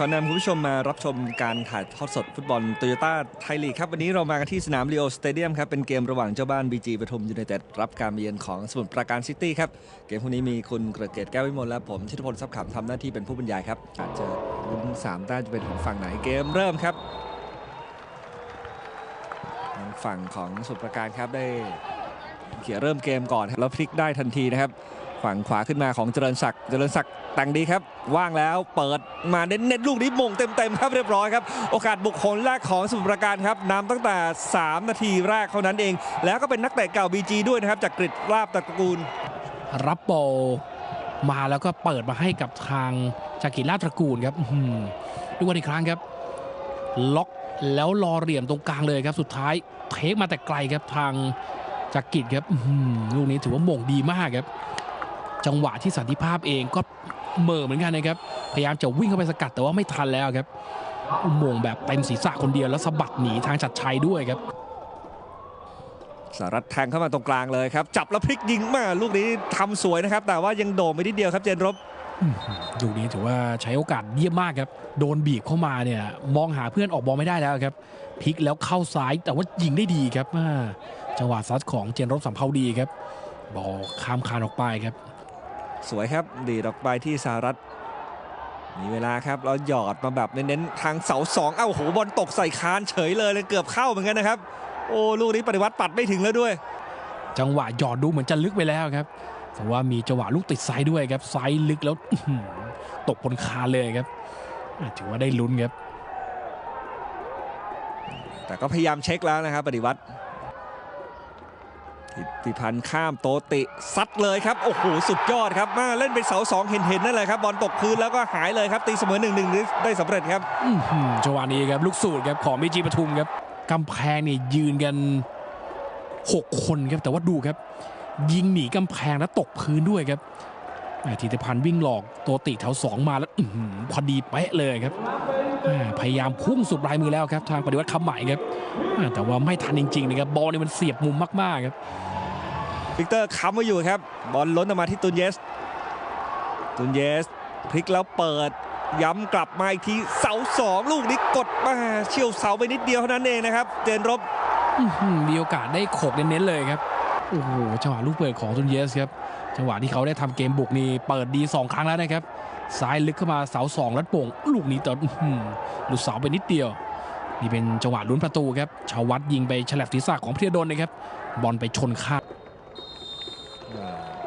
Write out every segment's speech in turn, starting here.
ขอนำคุณผู้ชมมารับชมการถ่ายทอดสดฟุตบอลโตโยต้าไทยลีกครับ วันนี้เรามากันที่สนามลีโอสเตเดียมครับ เป็นเกมระหว่างเจ้าบ้านบีจีปทุมยูไนเต็ดรับการเยือนของสมุทรปราการซิตี้ครับ เกมพวกนี้มีคุณเกรเกตแก้ววิมลและผมชิตพลทรัพย์ขำทำหน้าที่เป็นผู้บรรยายครับ อาจจะลุ้นสามแต้มจะเป็นของฝั่งไหนเกมเริ่มครับฝั่งของสมุทรปราการครับได้เขียเริ่มเกมก่อนแล้วพลิกได้ทันทีนะครับ ฝั่งขวาขึ้นมาของเจริญศักดิ์เจริญศักดิ์แต่งดีครับ ว่างแล้วเปิดมาเน้นๆลูกนี้มงเต็มๆครับเรียบร้อยครับ โอกาสบุคคลแรกของสมุทรปราการครับนำตั้งแต่ 3 นาทีแรกเท่านั้นเอง แล้วก็เป็นนักเตะเก่า BG ด้วยนะครับ จากกริดลาบตระกูล รับบอลมาแล้วก็เปิดมาให้กับทางจากกิจลาดตระกูลครับดูกันอีกครั้งครับ ล็อกแล้วรอเหลี่ยมตรงกลางเลยครับ สุดท้ายเทคมาแต่ไกลครับทางจากกิจครับลูกนี้ถือว่าหม่งดีมากครับ จังหวะที่สันติภาพเองก็ เหม่อเหมือนกันนะครับ พยายามจะวิ่งเข้าไปสกัดแต่ว่าไม่ทันแล้วครับหม่งแบบเต็มศีรษะคนเดียวแล้วสะบัดหนีทางชัดชัยด้วยครับสารัตแทงเข้ามาตรงกลางเลยครับ จับแล้วพลิกยิงมาลูกนี้ทำสวยนะครับ แต่ว่ายังโด่งไปนิดเดียวครับเจนรบลูกนี้ถือว่าใช้โอกาสเยี่ยมมากครับ โดนบีบเข้ามาเนี่ย มองหาเพื่อนออกบอลไม่ได้แล้วครับพลิกแล้วเข้าซ้ายแต่ว่ายิงได้ดีครับอ่าจังหวะซัดของเจนรบสัมภาวดีครับบอลข้ามคานออกไปครับ สวยครับดีดออกไปที่สารัตมีเวลาครับแล้วหยอดมาแบบเน้นๆทางเสาสองเอ้าโหบอลตกใส่คานเฉยเลยเลยเกือบเข้าเหมือนกันนะครับ โอ้ลูกนี้ปฏิวัติปัดไม่ถึงแล้วด้วย จังหวะหยอดดูเหมือนจะลึกไปแล้วครับแต่ว่ามีจังหวะลูกติดไซด์ด้วยครับไซด์ลึกแล้วอื้อหือตกบนคานเลยครับอ่าถือว่าได้ลุ้นครับ แต่ก็พยายามเช็คแล้วนะครับ ปฏิวัติทิ ติพันธ์ข้ามโตติซัดเลยครับ โอ้โห สุดยอดครับ มาเล่นเป็นเสาสองเห็นเห็นๆนั่นแหละครับ บอลตกพื้นแล้วก็หายเลยครับ ตีเสมอหนึ่งหนึ่งได้สำเร็จครับจังหวะนี้ครับ ลูกสูตรครับ ของมิจิปทุมครับกำแพงนี่ยืนกัน 6 คนครับ แต่ว่าดูครับ ยิงหนีกำแพงแล้วตกพื้นด้วยครับ ธีรพันธ์วิ่งหลอกตัวติแถวสองมาแล้วอื้อหือพอดีเป๊ะเลยครับแหม่พยายามพุ่งสุดปลายมือแล้วครับ ทางปฏิวัติคำใหม่ครับแหม่แต่ว่าไม่ทันจริงๆนะครับบอลนี่มันเสียบมุมมากๆครับวิกเตอร์ค้ำไว้อยู่ครับ บอลล้นออกมาที่ตุนเยส ตุนเยสพลิกแล้วเปิดย้ำกลับมาอีกทีเสาสองลูกนี้กดมาเฉียวเสาไปนิดเดียวเท่านั้นเองนะครับเจนรบอื้อหือมีโอกาสได้โขกเน้นๆเลยครับ โอ้โหจังหวะลูกเปิดของตุนเยสครับจังหวะที่เขาได้ทำเกมบุกนี่เปิดดี 2 ครั้งแล้วนะครับซ้ายลึกเข้ามาเสาสองแล้วโป่งลูกนี้แต่อื้อหือหลุดเสาไปนิดเดียว นี่เป็นจังหวะลุ้นประตูครับชาววัดยิงไปฉลับศีรษะของพิรดลนะครับ บอลไปชนคาด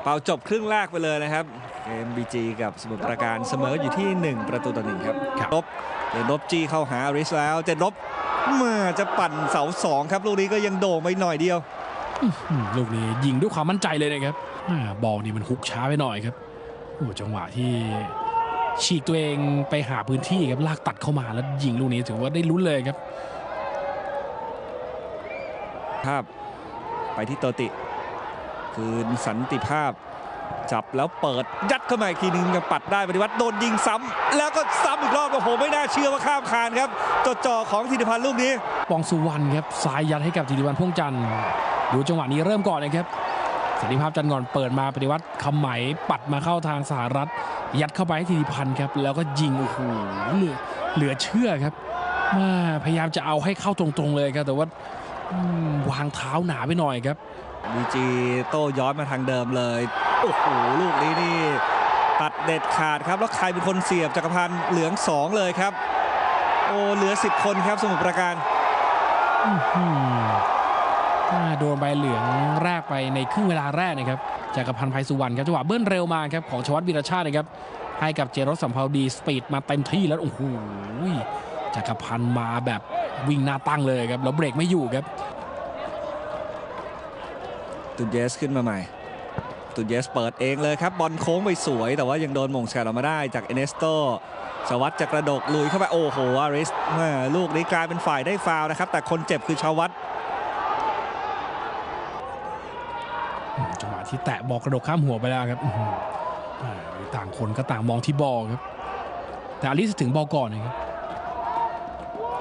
เป่าจบครึ่งแรกไปเลยนะครับเกมบีจีกับสมุทรปราการเสมออยู่ที่ 1 ประตูต่อหนึ่งครับครับลบเจนรบจี้เข้าหาอาริสแล้วเจนรบมาจะปั่นเสาสองครับลูกนี้ก็ยังโด่งไปหน่อยเดียวอื้อหือ ลูกนี้ยิงด้วยความมั่นใจเลยนะครับอ่าบอลนี่มันฮุกช้าไปหน่อยครับโอ้จังหวะที่ฉีกตัวเองไปหาพื้นที่ครับลากตัดเข้ามาแล้วยิงลูกนี้ถือว่าได้ลุ้นเลยครับภาพไปที่โตติ คืนสันติภาพ จับแล้วเปิดยัดเข้ามาอีกทีหนึงยังปัดได้ปฏิวัติโดนยิงซ้ำแล้วก็ซ้ำอีกรอบโอ้โหไม่น่าเชื่อว่าข้ามคานครับจดจ่อของธีรพันธ์ลูกนี้ ปองสุวรรณครับซ้ายยัดให้กับธีรวัลพ่วงจันทร์ ดูจังหวะนี้เริ่มก่อนนะครับสันติภาพจันทร์ก่อนเปิดมาปฏิวัติคำไหมปัดมาเข้าทางสหรัฐ ยัดเข้าไปให้ธีรพันธ์ครับแล้วก็ยิงโอ้โหเหลือเหลือเชื่อครับมาพยายามจะเอาให้เข้าตรงๆเลยครับแต่ว่าวางเท้าหนาไปหน่อยครับบีจีโต้ย้อนมาทางเดิมเลยโอ้โหลูกนี้นี่ตัดเด็ดขาดครับแล้วใครเป็นคนเสียบจักรพันธ์เหลือง2เลยครับ โอ้เหลือ 10 คนครับสมุทรปราการอื โดนใบเหลืองแรกไปในครึ่งเวลาแรกนะครับจากกับพันธ์ไพสุวรรณครับจังหวะเบิ้ลเร็วมาครับของชวัตวีรชาตินะครับให้กับเจรสสัมภาวดีสปีดมาเต็มที่แล้วโอ้โหจากกับพันมาแบบวิ่งหน้าตั้งเลยครับแล้วเบรกไม่อยู่ครับตุนเยสขึ้นมาใหม่ตุนเยสเปิดเองเลยครับบอลโค้งไปสวย แต่ว่ายังโดนมงสกัดออกมาได้จากเอเนสโตชวัตจะกระดกลุยเข้าไปโอ้โหอาริสลูกนี้กลายเป็นฝ่ายได้ฟาวนะครับแต่คนเจ็บคือชวัต อืมจังหวะ ที่แตะบอลกระโดดข้ามหัวไปแล้วครับต่างคนก็ต่างมองที่บอลครับ แต่อลิสถึงบอลก่อนนะครับ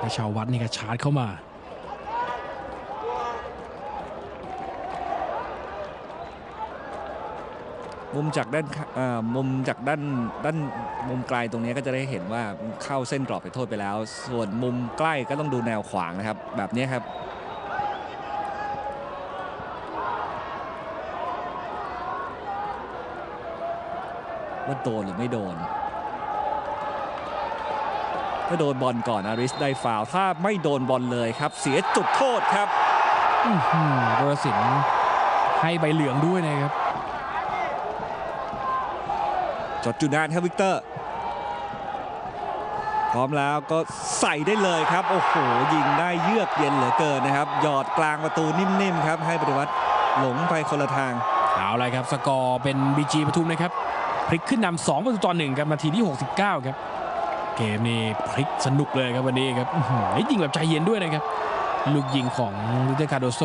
ในชาววัดนี่ก็ชาร์จเข้ามามุมจากด้านอ่ามุมจากด้านด้านมุมไกลตรงนี้ก็จะได้เห็นว่าเข้าเส้นกรอบไปโทษไปแล้ว ส่วนมุมใกล้ก็ต้องดูแนวขวางนะครับ แบบนี้ครับ ว่าโดนหรือไม่โดน ถ้าโดนบอลก่อนอาริสได้ฟาวล์ถ้าไม่โดนบอลเลยครับ เสียจุดโทษครับอื้อหือโดรสินให้ใบเหลืองด้วยนะครับ จดจุดนานครับวิกเตอร์ พร้อมแล้วก็ใส่ได้เลยครับ โอ้โห ยิงได้เยือกเย็นเหลือเกินนะครับ หยอดกลางประตูนิ่มๆครับ ให้ปฏิวัติหลงไปคนละทาง เอาเลยครับ สกอร์เป็นบีจีปทุมนะครับ พลิกขึ้นนำ2ประตูต่อหนึ่งครับนาทีที่ 69 ครับ เกมนี้พลิกสนุกเลยครับวันนี้ครับอื้อหือยิงแบบใจเย็นด้วยนะครับ ลูกยิงของลิเตอร์คาโดโซ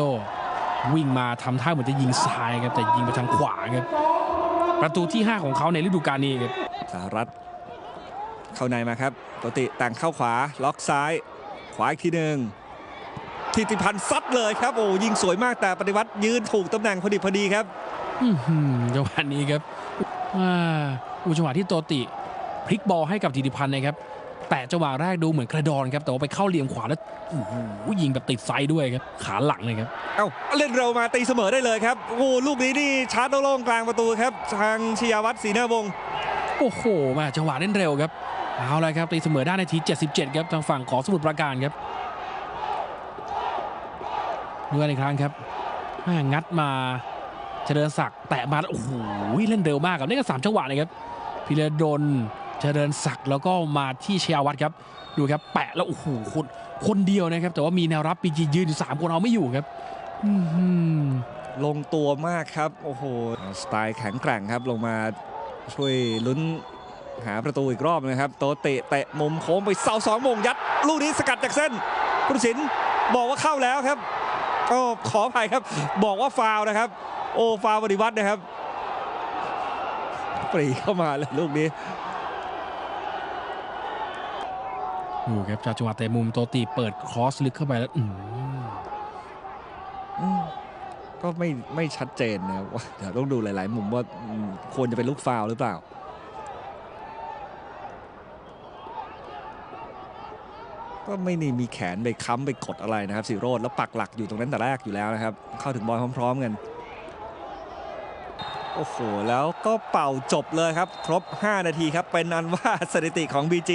วิ่งมาทำท่าเหมือนจะยิงซ้ายครับแต่ยิงไปทางขวาครับ ประตูที่ 5 ของเขาในฤดูกาลนี้ครับสหรัฐเข้าในมาครับปกติแต่งเข้าขวาล็อกซ้าย ขวาอีกทีหนึ่งทิติพันธ์ซัดเลยครับโอ้ยิงสวยมากแต่ปฏิวัติยืนถูกตำแหน่งพอดีพอดีครับอื้อหือจังหวะนี้ครับ อ่าอุยจังหวะที่โตติพลิกบอลให้กับธิติพันธ์นะครับ แต่จังหวะแรกดูเหมือนกระดอนครับ แต่ว่าไปเข้าเหลี่ยมขวาแล้วโอ้โหยิงแบบติดไซด์ด้วยครับ ขาหลังเลยครับ เอ้าเล่นเร็วมาตีเสมอได้เลยครับ โอ้โหลูกนี้นี่ชาร์จโล่งๆกลางประตูครับ ทางชยาวัฒน์ศรีนาวงศ์โอ้โห มาจังหวะเล่นเร็วครับ เอาเลยครับตีเสมอได้ในที 77 ครับทางฝั่งของสมุทรปราการครับดูกันอีกครั้งครับแม่งัดมา เจริญศักดิ์แตะมาแล้วโอ้โหเล่นเร็วมากครับนี่ก็สามจังหวะเลยครับพิรดลเจริญศักดิ์แล้วก็มาที่ชยวัฒน์ครับ ดูครับแปะแล้วโอ้โหคนคนเดียวนะครับ แต่ว่ามีแนวรับปีจียืนอยู่สามคนเอาไม่อยู่ครับอื้อหือลงตัวมากครับ โอ้โห สไตล์แข็งแกร่งครับ ลงมาช่วยลุ้นหาประตูอีกรอบนะครับ โตเตะเตะมุมโค้งไปเสาสองมงยัด ลูกนี้สกัดจากเส้นผู้สินบอกว่าเข้าแล้วครับก็ขออภัยครับ บอกว่าฟาวนะครับ โอ้ฟาวล์ปฏิวัตินะครับปรีเข้ามาเลยลูกนี้ดูครับจากจังหวะเตะมุมโตตีเปิดครอสลึกเข้าไปแล้วอื้อหืออืมก็ไม่ไม่ชัดเจนนะครับว่าเดี๋ยวต้องดูหลาย ๆ มุมว่าอืมควรจะเป็นลูกฟาวล์หรือเปล่า ก็ไม่ได้มีแขนไปค้ำไปกดอะไรนะครับสิโรดแล้วปักหลักอยู่ตรงนั้นแต่แรกอยู่แล้วนะครับ เข้าถึงบอลพร้อม ๆ กัน โอ้โห แล้วก็เป่าจบเลยครับ ครบ 5 นาทีครับ เป็นอันว่าสถิติของ BG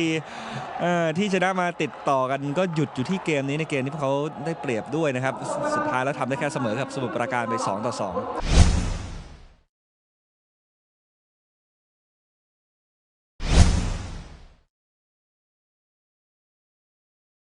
เอ่อที่ชนะมาติดต่อกันก็หยุดอยู่ที่เกมนี้ในเกมที่พวกเขาได้เปรียบด้วยนะครับ สุดท้ายแล้วทำได้แค่เสมอกับสมุทรปราการไป 2 ต่อ 2